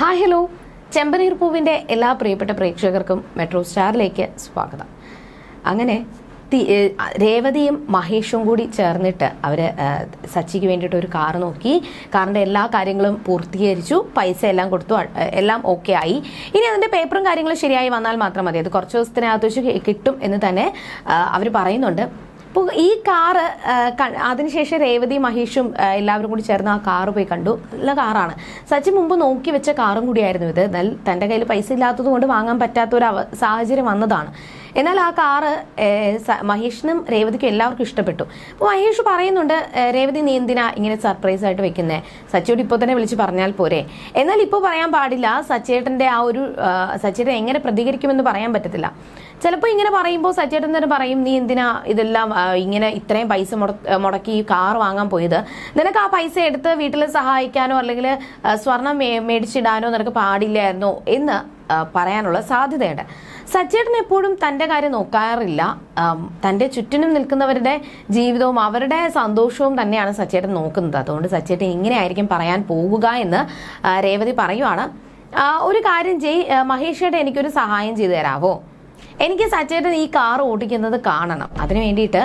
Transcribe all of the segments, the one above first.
Hi hello. ചെമ്പനീർ പൂവിന്റെ എല്ലാ പ്രിയപ്പെട്ട പ്രേക്ഷകർക്കും മെട്രോ സ്റ്റാറിലേക്ക് സ്വാഗതം. അങ്ങനെ രേവതിയും മഹേഷും കൂടി ചേർന്നിട്ട് അവർ സച്ചിക്ക് വേണ്ടിയിട്ട് ഒരു കാർ നോക്കി. കാറിന്റെ എല്ലാ കാര്യങ്ങളും പൂർത്തീകരിച്ചു. പൈസ എല്ലാം കൊടുത്തു. എല്ലാം ഓക്കെ ആയി. ഇനി അതിന്റെ പേപ്പറും കാര്യങ്ങളും ശരിയായി വന്നാൽ മാത്രം മതി. അത് കുറച്ച് ദിവസത്തിനകത്ത് വെച്ച് കിട്ടും എന്ന് തന്നെ അവർ പറയുന്നുണ്ട്. അപ്പോൾ ഈ കാറ് അതിനുശേഷം രേവതി മഹേഷും എല്ലാവരും കൂടി ചേർന്ന് ആ കാറ് പോയി കണ്ടു. നല്ല കാറാണ്. സച്ചിൻ മുമ്പ് നോക്കി വെച്ച കാറും കൂടിയായിരുന്നു ഇത്. എന്നാൽ തന്റെ കയ്യിൽ പൈസ ഇല്ലാത്തത് കൊണ്ട് വാങ്ങാൻ പറ്റാത്ത ഒരു സാഹചര്യം വന്നതാണ്. എന്നാൽ ആ കാറ് മഹേഷിനും രേവതിക്കും എല്ലാവർക്കും ഇഷ്ടപ്പെട്ടു. അപ്പോൾ മഹേഷ് പറയുന്നുണ്ട് രേവതി നീ എന്തിനാ ഇങ്ങനെ സർപ്രൈസ് ആയിട്ട് വെക്കുന്നേ? സച്ചിയോട് ഇപ്പോൾ തന്നെ വിളിച്ച് പറഞ്ഞാൽ പോരെ. എന്നാൽ ഇപ്പോൾ പറയാൻ പാടില്ല സച്ചേട്ടന്റെ ആ ഒരു സച്ചേട്ടൻ എങ്ങനെ പ്രതികരിക്കുമെന്ന് പറയാൻ പറ്റത്തില്ല. ചിലപ്പോൾ ഇങ്ങനെ പറയുമ്പോൾ സച്ചേട്ടൻ തന്നെ പറയും നീ എന്തിനാ ഇതെല്ലാം ഇങ്ങനെ ഇത്രയും പൈസ മുടക്കി കാർ വാങ്ങാൻ പോയത്? നിനക്ക് ആ പൈസ എടുത്ത് വീട്ടിൽ സഹായിക്കാനോ അല്ലെങ്കിൽ സ്വർണം മേടിച്ചിടാനോ നിനക്ക് പാടില്ലായിരുന്നോ എന്ന് പറയാനുള്ള സാധ്യതയുണ്ട്. സച്ചേട്ടൻ എപ്പോഴും തന്റെ കാര്യം നോക്കാറില്ല. തന്റെ ചുറ്റിനും നിൽക്കുന്നവരുടെ ജീവിതവും അവരുടെ സന്തോഷവും തന്നെയാണ് സച്ചേട്ടൻ നോക്കുന്നത്. അതുകൊണ്ട് സച്ചേട്ടൻ ഇങ്ങനെയായിരിക്കും പറയാൻ പോകുക എന്ന് രേവതി പറയുവാണ്. ഒരു കാര്യം ജയ് മഹേഷേട്ടൻ എനിക്കൊരു സഹായം ചെയ്തു തരാവോ? എനിക്ക് സച്ചേട്ടൻ ഈ കാർ ഓടിക്കുന്നത് കാണണം. അതിന് വേണ്ടിയിട്ട്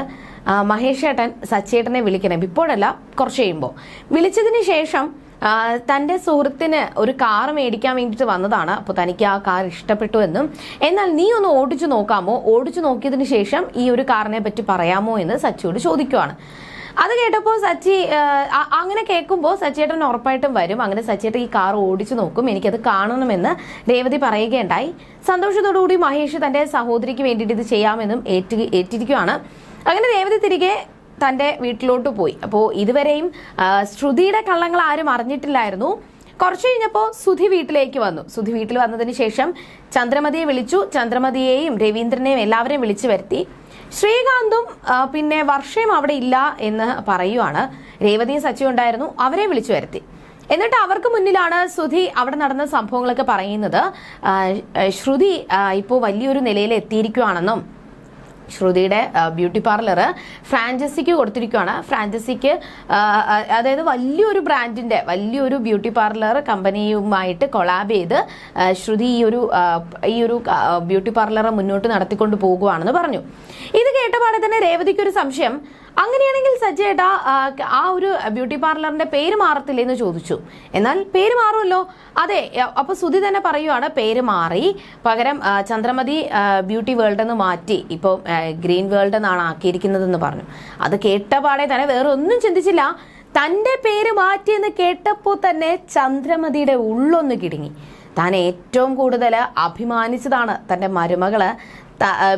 മഹേഷ് ചേട്ടൻ സച്ചേട്ടനെ വിളിക്കണം. ഇപ്പോഴല്ല കുറച്ച് കഴിയുമ്പോൾ വിളിച്ചതിന് ശേഷം തന്റെ സുഹൃത്തിന് ഒരു കാർ മേടിക്കാൻ വേണ്ടിയിട്ട് വന്നതാണ്. അപ്പോൾ തനിക്ക് ആ കാർ ഇഷ്ടപ്പെട്ടു എന്നും. എന്നാൽ നീ ഒന്ന് ഓടിച്ചു നോക്കാമോ? ഓടിച്ചു നോക്കിയതിന് ശേഷം ഈ ഒരു കാറിനെ പറ്റി പറയാമോ എന്ന് സച്ചിയോട് ചോദിക്കുവാണ്. അത് കേട്ടപ്പോൾ സച്ചി അങ്ങനെ കേൾക്കുമ്പോൾ സച്ചിയേട്ടൻ ഉറപ്പായിട്ടും വരും. അങ്ങനെ സച്ചിയേട്ടൻ ഈ കാർ ഓടിച്ചു നോക്കും. എനിക്കത് കാണണമെന്ന് രേവതി പറയുകയുണ്ടായി. സന്തോഷത്തോടുകൂടി മഹേഷ് തന്റെ സഹോദരിക്ക് വേണ്ടിയിട്ട് ഇത് ചെയ്യാമെന്നും ഏറ്റ് ഏറ്റിരിക്കുകയാണ് അങ്ങനെ രേവതി തിരികെ തന്റെ വീട്ടിലോട്ട് പോയി. അപ്പോൾ ഇതുവരെയും ശ്രുതിയുടെ കള്ളങ്ങൾ ആരും അറിഞ്ഞിട്ടില്ലായിരുന്നു. കുറച്ചു കഴിഞ്ഞപ്പോൾ സുധി വീട്ടിലേക്ക് വന്നു. സുധി വീട്ടിൽ വന്നതിന് ശേഷം ചന്ദ്രമതിയെ വിളിച്ചു. ചന്ദ്രമതിയെയും രവീന്ദ്രനെയും എല്ലാവരെയും വിളിച്ചു വരുത്തി. ശ്രീകാന്തും പിന്നെ വർഷയും അവിടെ ഇല്ല എന്ന് പറയുവാണ്. രേവതിയും സച്ചിയും ഉണ്ടായിരുന്നു. അവരെ വിളിച്ചു വരുത്തി. എന്നിട്ട് അവർക്ക് മുന്നിലാണ് സുധി അവിടെ നടന്ന സംഭവങ്ങളൊക്കെ പറയുന്നത്. ശ്രുതി ഇപ്പോൾ വലിയൊരു നിലയിൽ എത്തിയിരിക്കുവാണെന്നും ശ്രുതിയുടെ ബ്യൂട്ടി പാർലർ ഫ്രാഞ്ചൈസിക്ക് കൊടുത്തിരിക്കുകയാണ് ഫ്രാഞ്ചൈസിക്ക് അതായത് വലിയൊരു ബ്രാൻഡിന്റെ വലിയൊരു ബ്യൂട്ടി പാർലർ കമ്പനിയുമായിട്ട് കൊളാബ് ചെയ്ത് ശ്രുതി ഈ ഒരു ഈ ഒരു ബ്യൂട്ടി പാർലർ മുന്നോട്ട് നടത്തിക്കൊണ്ട് പോകുകയാണെന്ന് പറഞ്ഞു. ഇത് കേട്ടപാടെ തന്നെ രേവതിക്ക് ഒരു സംശയം. അങ്ങനെയാണെങ്കിൽ സജ്ജേട്ടാ ആ, ഒരു ബ്യൂട്ടി പാർലറിന്റെ പേര് മാറത്തില്ലേ എന്ന് ചോദിച്ചു. എന്നാൽ പേര് മാറുമല്ലോ. അതെ അപ്പൊ സുധി തന്നെ പറയുവാണ് പേര് മാറി. പകരം ചന്ദ്രമതി ബ്യൂട്ടി വേൾഡ് എന്ന് മാറ്റി ഇപ്പോൾ ഗ്രീൻ വേൾഡ് എന്നാണ് ആക്കിയിരിക്കുന്നതെന്ന് പറഞ്ഞു. അത് കേട്ടപാടെ തന്നെ വേറെ ഒന്നും ചിന്തിച്ചില്ല. തന്റെ പേര് മാറ്റി എന്ന് കേട്ടപ്പോൾ തന്നെ ചന്ദ്രമതിയുടെ ഉള്ളൊന്ന് കിടുങ്ങി. താൻ ഏറ്റവും കൂടുതൽ അഭിമാനിച്ചതാണ് തന്റെ മരുമകൾ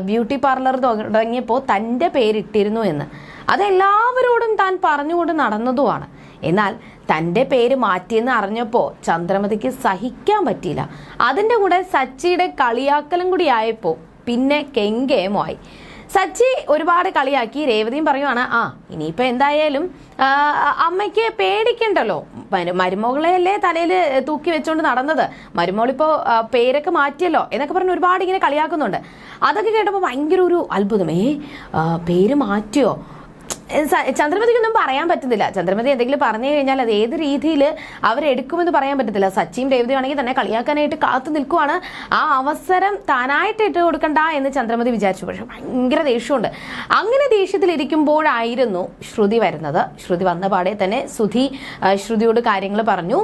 ബ്യൂട്ടി പാർലർ തുടങ്ങിയപ്പോൾ തന്റെ പേരിട്ടിരുന്നു എന്ന്. അതെല്ലാവരോടും താൻ പറഞ്ഞുകൊണ്ട് നടന്നതുമാണ്. എന്നാൽ തന്റെ പേര് മാറ്റിയെന്ന് അറിഞ്ഞപ്പോൾ ചന്ദ്രമതിക്ക് സഹിക്കാൻ പറ്റിയില്ല. അതിന്റെ കൂടെ സച്ചിയുടെ കളിയാക്കലും കൂടി ആയപ്പോൾ പിന്നെ കെങ്കേമായി സച്ചി ഒരുപാട് കളിയാക്കി രേവതിയും പറയുവാണ് ആ ഇനിയിപ്പോൾ എന്തായാലും അമ്മയ്ക്ക് പേടിക്കണ്ടല്ലോ. മരു മരുമകളെയല്ലേ തലയിൽ തൂക്കി വെച്ചുകൊണ്ട് നടന്നത്. മരുമോളിപ്പോൾ പേരൊക്കെ മാറ്റിയല്ലോ എന്നൊക്കെ പറഞ്ഞ് ഒരുപാട് ഇങ്ങനെ കളിയാക്കുന്നുണ്ട്. അതൊക്കെ കേട്ടപ്പോൾ ഭയങ്കര ഒരു അത്ഭുതം. ഏ പേര് മാറ്റിയോ? ചന്ദ്രമതിക്കൊന്നും പറയാൻ പറ്റുന്നില്ല. ചന്ദ്രമതി എന്തെങ്കിലും പറഞ്ഞു കഴിഞ്ഞാൽ അത് ഏത് രീതിയിൽ അവരെടുക്കുമെന്ന് പറയാൻ പറ്റത്തില്ല. സച്ചിൻ രേവതി ആണെങ്കിൽ തന്നെ കളിയാക്കാനായിട്ട് കാത്തു നിൽക്കുവാണ്. ആ അവസരം താനായിട്ട് ഇട്ട് കൊടുക്കണ്ട എന്ന് ചന്ദ്രമതി വിചാരിച്ചു. പക്ഷെ ഭയങ്കര ദേഷ്യമുണ്ട്. അങ്ങനെ ദേഷ്യത്തിലിരിക്കുമ്പോഴായിരുന്നു ശ്രുതി വരുന്നത്. ശ്രുതി വന്ന പാടെ തന്നെ സുധി ശ്രുതിയോട് കാര്യങ്ങൾ പറഞ്ഞു.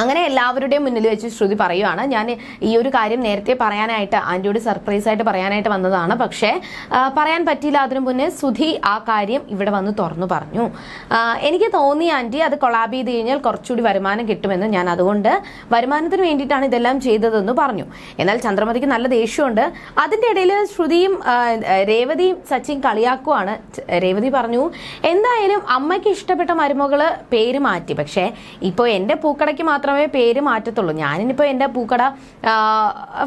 അങ്ങനെ എല്ലാവരുടെയും മുന്നിൽ വെച്ച് ശ്രുതി പറയുവാണ്. ഞാൻ ഈ ഒരു കാര്യം നേരത്തെ പറയാനായിട്ട് ആന്റിയോട് സർപ്രൈസ് ആയിട്ട് പറയാനായിട്ട് വന്നതാണ്. പക്ഷേ പറയാൻ പറ്റിയില്ല. അതിനു മുന്നേ സുധി ആ കാര്യം ഇവിടെ വന്ന് തുറന്നു പറഞ്ഞു. എനിക്ക് തോന്നി ആന്റി അത് കൊളാബ് ചെയ്ത് കഴിഞ്ഞാൽ കുറച്ചുകൂടി വരുമാനം കിട്ടുമെന്ന് ഞാൻ അതുകൊണ്ട് വരുമാനത്തിന് വേണ്ടിയിട്ടാണ് ഇതെല്ലാം ചെയ്തതെന്ന് പറഞ്ഞു. എന്നാൽ ചന്ദ്രമതിക്ക് നല്ല ദേഷ്യമുണ്ട്. അതിന്റെ ഇടയിൽ ശ്രുതിയും രേവതിയും സച്ചിൻ കളിയാക്കുവാണ്. രേവതി പറഞ്ഞു എന്തായാലും അമ്മയ്ക്ക് ഇഷ്ടപ്പെട്ട മരുമകൾ പേര് മാറ്റി. പക്ഷേ ഇപ്പോൾ എന്റെ പൂക്കടയ്ക്ക് മാത്രമേ പേര് മാറ്റത്തുള്ളൂ. ഞാനിപ്പോൾ എന്റെ പൂക്കട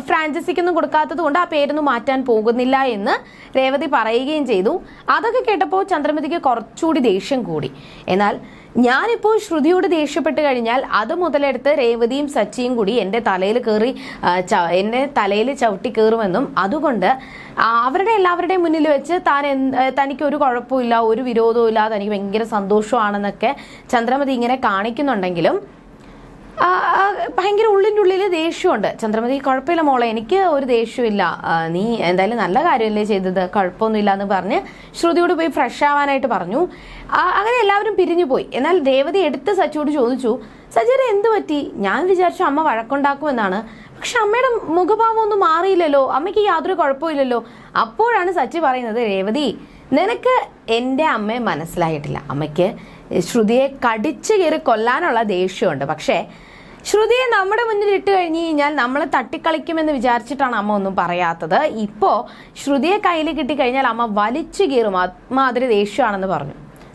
ഫ്രാഞ്ചൈസിക്കൊന്നും കൊടുക്കാത്തത് കൊണ്ട് ആ പേരൊന്നും മാറ്റാൻ പോകുന്നില്ല എന്ന് രേവതി പറയുകയും ചെയ്തു. അതൊക്കെ കേട്ടപ്പോൾ ചന്ദ്രമതിക്ക് കുറച്ചുകൂടി ദേഷ്യം കൂടി. എന്നാൽ ഞാനിപ്പോൾ ശ്രുതിയോട് ദേഷ്യപ്പെട്ട് കഴിഞ്ഞാൽ അത് മുതലെടുത്ത് രേവതിയും സച്ചിയും കൂടി എന്റെ തലയിൽ കയറി എന്റെ തലയിൽ ചവിട്ടി കയറുമെന്നും അതുകൊണ്ട് അവരുടെ എല്ലാവരുടെയും മുന്നിൽ വെച്ച് താൻ തനിക്ക് ഒരു കുഴപ്പമില്ല ഒരു വിരോധവും ഇല്ല തനിക്ക് ഭയങ്കര സന്തോഷമാണെന്നൊക്കെ ചന്ദ്രമതി ഇങ്ങനെ കാണിക്കുന്നുണ്ടെങ്കിലും ഭയങ്കര ഉള്ളിന്റെ ഉള്ളിൽ ദേഷ്യമുണ്ട്. ചന്ദ്രമതി കുഴപ്പമില്ല മോളെ എനിക്ക് ഒരു ദേഷ്യമില്ല. നീ എന്തായാലും നല്ല കാര്യമല്ലേ ചെയ്തത് കുഴപ്പമൊന്നുമില്ല എന്ന് പറഞ്ഞ് ശ്രുതിയോട് പോയി ഫ്രഷ് ആവാനായിട്ട് പറഞ്ഞു. അങ്ങനെ എല്ലാവരും പിരിഞ്ഞു പോയി. എന്നാൽ രേവതി എടുത്ത് സച്ചിയോട് ചോദിച്ചു സച്ചിയുടെ എന്ത് പറ്റി? ഞാൻ വിചാരിച്ചു അമ്മ വഴക്കുണ്ടാക്കുമെന്നാണ് പക്ഷെ അമ്മയുടെ മുഖഭാവം ഒന്നും മാറിയില്ലല്ലോ അമ്മയ്ക്ക് യാതൊരു കുഴപ്പമില്ലല്ലോ. അപ്പോഴാണ് സച്ചി പറയുന്നത് രേവതി നിനക്ക് എന്റെ അമ്മയെ മനസ്സിലായിട്ടില്ല. അമ്മയ്ക്ക് ശ്രുതിയെ കടിച്ചു കയറി കൊല്ലാനുള്ള ദേഷ്യമുണ്ട്. പക്ഷേ ശ്രുതിയെ നമ്മുടെ മുന്നിൽ ഇട്ട് കഴിഞ്ഞു കഴിഞ്ഞാൽ നമ്മളെ തട്ടിക്കളിക്കുമെന്ന് വിചാരിച്ചിട്ടാണ് അമ്മ ഒന്നും പറയാത്തത്. ഇപ്പോൾ ശ്രുതിയെ കയ്യിൽ കിട്ടിക്കഴിഞ്ഞാൽ അമ്മ വലിച്ചു കീറും. അമ്മാതിരി ദേഷ്യമാണെന്ന് പറഞ്ഞു.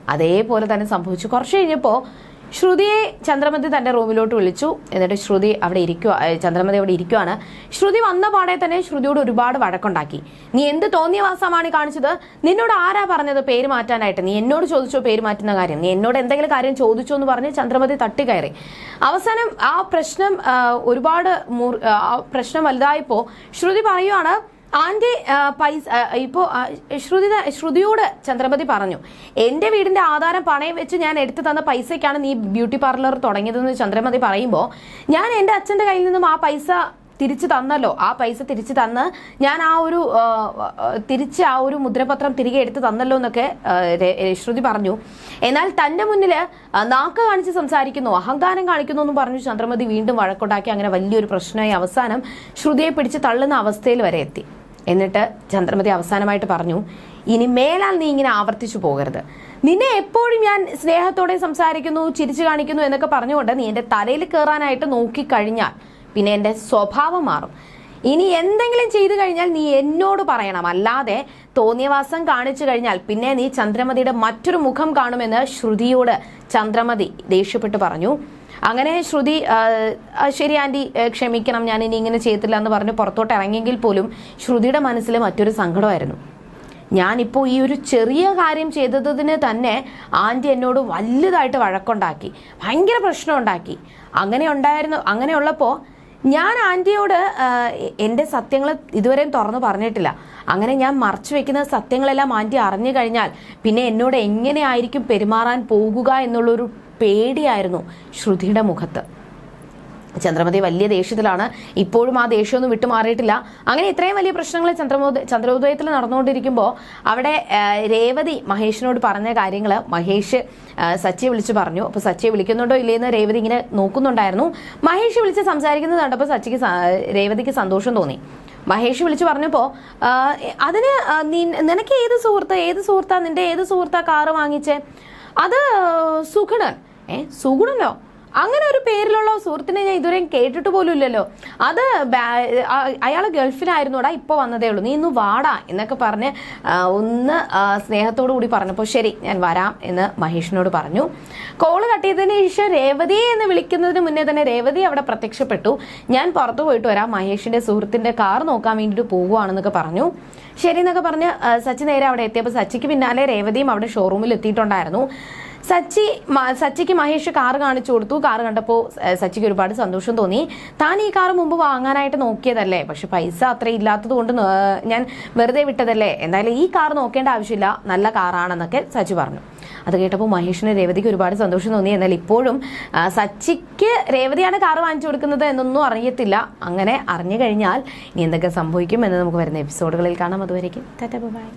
അതേപോലെ തന്നെ സംഭവിച്ചു. കുറച്ച് കഴിഞ്ഞപ്പോൾ ശ്രുതിയെ ചന്ദ്രമതി തന്റെ റൂമിലോട്ട് വിളിച്ചു. എന്നിട്ട് ശ്രുതി അവിടെ ഇരിക്കുക ചന്ദ്രമതി അവിടെ ഇരിക്കുവാണ്. ശ്രുതി വന്ന പാടെ തന്നെ ശ്രുതിയോട് ഒരുപാട് വഴക്കുണ്ടാക്കി. നീ എന്ത് തോന്നിയവാസമാണ് വാസമാണ് കാണിച്ചത്? നിന്നോട് ആരാ പറഞ്ഞത് പേര് മാറ്റാനായിട്ട്? നീ എന്നോട് ചോദിച്ചോ പേര് മാറ്റുന്ന കാര്യം? നീ എന്നോട് എന്തെങ്കിലും കാര്യം ചോദിച്ചോ എന്ന് പറഞ്ഞ് ചന്ദ്രമതി കയറി. അവസാനം ആ പ്രശ്നം ഒരുപാട് പ്രശ്നം വലുതായപ്പോ ശ്രുതി പറയുവാണ് ആന്റി പൈസ ഇപ്പോൾ ശ്രുതി ശ്രുതിയോട് ചന്ദ്രപതി പറഞ്ഞു എന്റെ വീടിന്റെ ആധാരം പണയം വെച്ച് ഞാൻ എടുത്തു തന്ന പൈസയ്ക്കാണ് നീ ബ്യൂട്ടി പാർലർ തുടങ്ങിയതെന്ന് ചന്ദ്രമതി പറയുമ്പോൾ ഞാൻ എന്റെ അച്ഛന്റെ കയ്യിൽ നിന്നും ആ പൈസ തിരിച്ചു തന്നല്ലോ. ആ പൈസ തിരിച്ചു തന്ന് ഞാൻ ആ ഒരു തിരിച്ച് ആ ഒരു മുദ്രപത്രം തിരികെ എടുത്ത് തന്നല്ലോ എന്നൊക്കെ ശ്രുതി പറഞ്ഞു. എന്നാൽ തന്റെ മുന്നിൽ നാക്ക് കാണിച്ച് സംസാരിക്കുന്നു അഹങ്കാരം കാണിക്കുന്നു എന്നും പറഞ്ഞു ചന്ദ്രമതി വീണ്ടും വഴക്കുണ്ടാക്കി. അങ്ങനെ വലിയൊരു പ്രശ്നമായി അവസാനം ശ്രുതിയെ പിടിച്ച് തള്ളുന്ന അവസ്ഥയിൽ വരെ എത്തി. എന്നിട്ട് ചന്ദ്രമതി അവസാനമായിട്ട് പറഞ്ഞു ഇനി മേലാൽ നീ ഇങ്ങനെ ആവർത്തിച്ചു പോകരുത്. നിന്നെ എപ്പോഴും ഞാൻ സ്നേഹത്തോടെ സംസാരിക്കുന്നു ചിരിച്ചു കാണിക്കുന്നു എന്നൊക്കെ പറഞ്ഞുകൊണ്ട് നീ എന്റെ തലയിൽ കയറാനായിട്ട് നോക്കിക്കഴിഞ്ഞാൽ പിന്നെ എന്റെ സ്വഭാവം മാറും. ഇനി എന്തെങ്കിലും ചെയ്തു കഴിഞ്ഞാൽ നീ എന്നോട് പറയണം. അല്ലാതെ തോന്നിയവാസം കാണിച്ചു കഴിഞ്ഞാൽ പിന്നെ നീ ചന്ദ്രമതിയുടെ മറ്റൊരു മുഖം കാണുമെന്ന് ശ്രുതിയോട് ചന്ദ്രമതി ദേഷ്യപ്പെട്ട് പറഞ്ഞു അങ്ങനെ ശ്രുതി ശരി ആന്റി ക്ഷമിക്കണം ഞാൻ ഇനി ഇങ്ങനെ ചെയ്തില്ല എന്ന് പറഞ്ഞ് പുറത്തോട്ട് ഇറങ്ങിയെങ്കിൽ പോലും ശ്രുതിയുടെ മനസ്സിൽ മറ്റൊരു സങ്കടമായിരുന്നു. ഞാനിപ്പോൾ ഈ ഒരു ചെറിയ കാര്യം ചെയ്തതിന് തന്നെ ആന്റി എന്നോട് വലുതായിട്ട് വഴക്കുണ്ടാക്കി ഭയങ്കര പ്രശ്നം ഉണ്ടാക്കി അങ്ങനെ ഉണ്ടായിരുന്നു അങ്ങനെയുള്ളപ്പോൾ ഞാൻ ആന്റിയോട് എന്റെ സത്യങ്ങൾ ഇതുവരെയും തുറന്നു പറഞ്ഞിട്ടില്ല. അങ്ങനെ ഞാൻ മറച്ചു വെക്കുന്ന സത്യങ്ങളെല്ലാം ആന്റി അറിഞ്ഞു കഴിഞ്ഞാൽ പിന്നെ എന്നോട് എങ്ങനെയായിരിക്കും പെരുമാറാൻ പോകുക എന്നുള്ളൊരു പേടിയായിരുന്നു ശ്രുതിയുടെ മുഖത്ത്. ചന്ദ്രമതി വലിയ ദേഷ്യത്തിലാണ്. ഇപ്പോഴും ആ ദേഷ്യമൊന്നും വിട്ടുമാറിയിട്ടില്ല. അങ്ങനെ ഇത്രയും വലിയ പ്രശ്നങ്ങൾ ചന്ദ്രമോദ ചന്ദ്രോദയത്തിൽ നടന്നുകൊണ്ടിരിക്കുമ്പോൾ അവിടെ രേവതി മഹേഷിനോട് പറഞ്ഞ കാര്യങ്ങൾ മഹേഷ് സച്ചിയെ വിളിച്ച് പറഞ്ഞു. അപ്പോൾ സച്ചിയെ വിളിക്കുന്നുണ്ടോ ഇല്ലേന്ന് രേവതി ഇങ്ങനെ നോക്കുന്നുണ്ടായിരുന്നു. മഹേഷ് വിളിച്ച് സംസാരിക്കുന്നത് കണ്ടപ്പോൾ സച്ചിക്ക് രേവതിക്ക് സന്തോഷം തോന്നി. മഹേഷ് വിളിച്ചു പറഞ്ഞപ്പോൾ അതിന് നിനക്ക് ഏത് സുഹൃത്ത് ഏത് സുഹൃത്താ നിന്റെ ഏത് സുഹൃത്താ കാറ് വാങ്ങിച്ചേ? അത് സുഗുണൻ. ഏ സുഗുണനോ അങ്ങനെ ഒരു പേരിലുള്ള സുഹൃത്തിനെ ഞാൻ ഇതുവരെയും കേട്ടിട്ട് പോലും ഇല്ലല്ലോ അത് അയാൾ ഗൾഫിലായിരുന്നോടാ ഇപ്പോൾ വന്നതേ ഉള്ളൂ. നീ ഇന്ന് വാടാ എന്നൊക്കെ പറഞ്ഞ് ഒന്ന് സ്നേഹത്തോടു കൂടി പറഞ്ഞപ്പോൾ ശരി ഞാൻ വരാം എന്ന് മഹേഷിനോട് പറഞ്ഞു. കോൾ കട്ടിയതിന് ശേഷം രേവതി എന്ന് വിളിക്കുന്നതിന് മുന്നേ തന്നെ രേവതി അവിടെ പ്രത്യക്ഷപ്പെട്ടു. ഞാൻ പുറത്തു പോയിട്ട് വരാം. മഹേഷിന്റെ സുഹൃത്തിന്റെ കാർ നോക്കാൻ വേണ്ടിയിട്ട് പോകുവാണെന്നൊക്കെ പറഞ്ഞു. ശരി എന്നൊക്കെ പറഞ്ഞ് സച്ചി നേരെ അവിടെ എത്തിയപ്പോൾ സച്ചിക്ക് പിന്നാലെ രേവതിയും അവിടെ ഷോറൂമിൽ എത്തിയിട്ടുണ്ടായിരുന്നു. സച്ചി സച്ചിക്ക് മഹേഷ് കാർ കാണിച്ചു കൊടുത്തു. കാർ കണ്ടപ്പോൾ സച്ചിക്ക് ഒരുപാട് സന്തോഷം തോന്നി. താൻ ഈ കാർ മുമ്പ് വാങ്ങാനായിട്ട് നോക്കിയതല്ലേ? പക്ഷെ പൈസ അത്ര ഇല്ലാത്തത് കൊണ്ട് ഞാൻ വെറുതെ വിട്ടതല്ലേ? എന്തായാലും ഈ കാർ നോക്കേണ്ട ആവശ്യമില്ല. നല്ല കാറാണെന്നൊക്കെ സച്ചി പറഞ്ഞു. അത് കേട്ടപ്പോൾ മഹേഷിന് രേവതിക്ക് ഒരുപാട് സന്തോഷം തോന്നി. എന്നാൽ ഇപ്പോഴും സച്ചിക്ക് രേവതിയാണ് കാർ വാങ്ങിച്ചു കൊടുക്കുന്നത് എന്നൊന്നും അറിയത്തില്ല. അങ്ങനെ അറിഞ്ഞു കഴിഞ്ഞാൽ ഇനി എന്തൊക്കെ സംഭവിക്കും എന്ന് നമുക്ക് വരുന്ന എപ്പിസോഡുകളിൽ കാണാം. അതുവരേക്കും ടാറ്റ ബൈ.